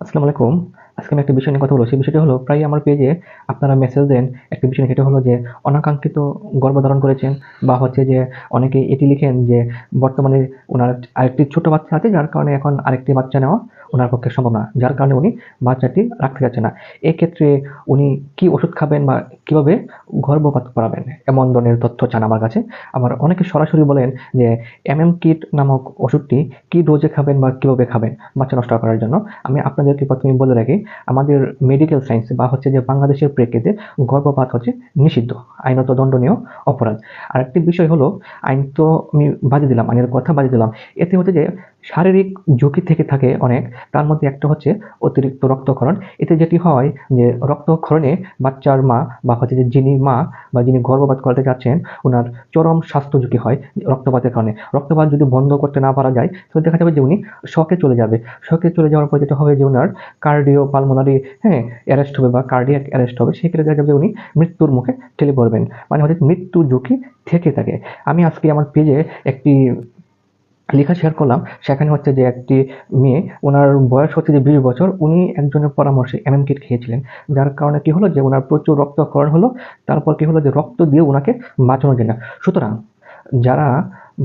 আসসালামু আলাইকুম। আজকে আমি একটা বিষয় নিয়ে কথা বলব। সেই বিষয়টি হলো, প্রায় আমার পেজে আপনারা মেসেজ দেন একটা বিষয় সেটা হলো যে, অনাকাঙ্ক্ষিত গর্ভধারণ করেছেন বা হচ্ছে যে, অনেকে এটি লিখেন যে, বর্তমানে ওনার আরেকটি ছোট বাচ্চা আছে, যার কারণে এখন আরেকটি বাচ্চা নেওয়া ওনার পক্ষে সম্ভব না। যার কারণে উনি বাচ্চাটি রাখতে যাচ্ছে না। এক্ষেত্রে উনি কি ওষুধ খাবেন বা কীভাবে গর্ভপাত করাবেন, এমন ধরনের তথ্য চান আমার কাছে। আবার অনেকে সরাসরি বলেন যে, এমএম কিট নামক ওষুধটি কি ডোজে খাবেন বা কীভাবে খাবেন বাচ্চা নষ্ট করার জন্য? আমি আপনাদেরকে প্রথমে বলে রাখি, আমাদের মেডিকেল সায়েন্স বা হচ্ছে যে বাংলাদেশের প্রেক্ষিতে গর্ভপাত হচ্ছে নিষিদ্ধ, আইনত দণ্ডনীয় অপরাধ। আরেকটি বিষয় হলো, আইন তো আমি বাজে দিলাম, আইনের কথা বাজে দিলাম। এতে হচ্ছে যে শারীরিক ঝুঁকি থেকে থাকে অনেক, তার মধ্যে একটা হচ্ছে অতিরিক্ত রক্তক্ষরণ। এতে যেটি হয় যে রক্তক্ষরণে বাচ্চার মা বা হচ্ছে যে যিনি মা বা যিনি গর্ভপাত করতে যাচ্ছেন ওনার চরম স্বাস্থ্য ঝুঁকি হয় রক্তপাতের কারণে। রক্তপাত যদি বন্ধ করতে না পারা যায় তাহলে দেখা যাবে যে উনি শখে চলে যাবে। শকে চলে যাওয়ার পর যেটা হবে যে ওনার কার্ডিও পালমোনারি হ্যাঁ অ্যারেস্ট হবে বা কার্ডিয়াক অ্যারেস্ট হবে, সেক্ষেত্রে দেখা যাবে উনি মৃত্যুর মুখে ঠেলে পড়বেন। মানে হচ্ছে মৃত্যু ঝুঁকি থেকে থাকে। আমি আজকে আমার পেজে একটি লেখা শেয়ার করলাম, সেখানে হচ্ছে যে একটি মেয়ে, ওনার বয়স হচ্ছে যে বিশ বছর, উনি একজনের পরামর্শে এমএম কিট খেয়েছিলেন, যার কারণে কি হলো যে ওনার প্রচুর রক্তক্ষরণ হলো, তারপর কি হলো যে রক্ত দিয়ে ওনাকে বাঁচানো যায় না। সুতরাং যারা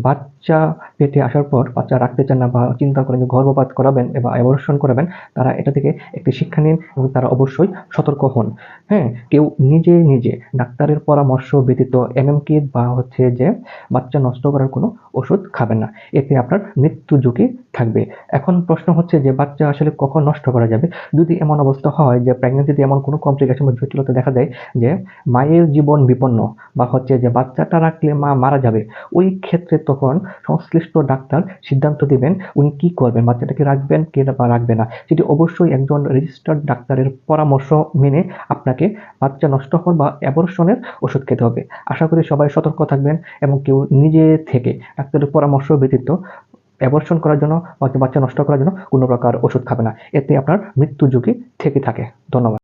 বাচ্চা পেটে আসার পর বাচ্চা রাখতে চান না বা চিন্তা করেন যে গর্ভপাত করাবেন বা অ্যাবর্শন করাবেন, তারা এটা থেকে একটি শিক্ষা নিন এবং তারা অবশ্যই সতর্ক হন। হ্যাঁ কেউ নিজে নিজে ডাক্তারের পরামর্শ ব্যতীত এমএম কিট বা হচ্ছে যে বাচ্চা নষ্ট করার কোনো ওষুধ খাবেন না। এতে আপনার মৃত্যু ঝুঁকি থাকবে। এখন প্রশ্ন হচ্ছে যে বাচ্চা আসলে কখন নষ্ট করা যাবে? যদি এমন অবস্থা হয় যে প্রেগনেন্সিতে এমন কোনো কমপ্লিকেশন বা জটিলতা দেখা দেয় যে মায়ের জীবন বিপন্ন বা হচ্ছে যে বাচ্চাটা রাখলে মা মারা যাবে, ওই ক্ষেত্রে তখন সংশ্লিষ্ট ডাক্তার সিদ্ধান্ত দিবেন উনি কি করবেন, বাচ্চাটাকে রাখবেন কে বা রাখবে না। সেটি অবশ্যই একজন রেজিস্টার্ড ডাক্তারের পরামর্শ মেনে আপনাকে বাচ্চা নষ্ট হওয়ার বা অ্যাবর্শনের ওষুধ খেতে হবে। আশা করি সবাই সতর্ক থাকবেন এবং কেউ নিজে থেকে ডাক্তারের পরামর্শ ব্যতীত অ্যাবর্শন করার জন্য বাচ্চা নষ্ট করার জন্য কোনো প্রকার ওষুধ খাবে না। এতে আপনার মৃত্যু ঝুঁকি থেকে থাকে। ধন্যবাদ।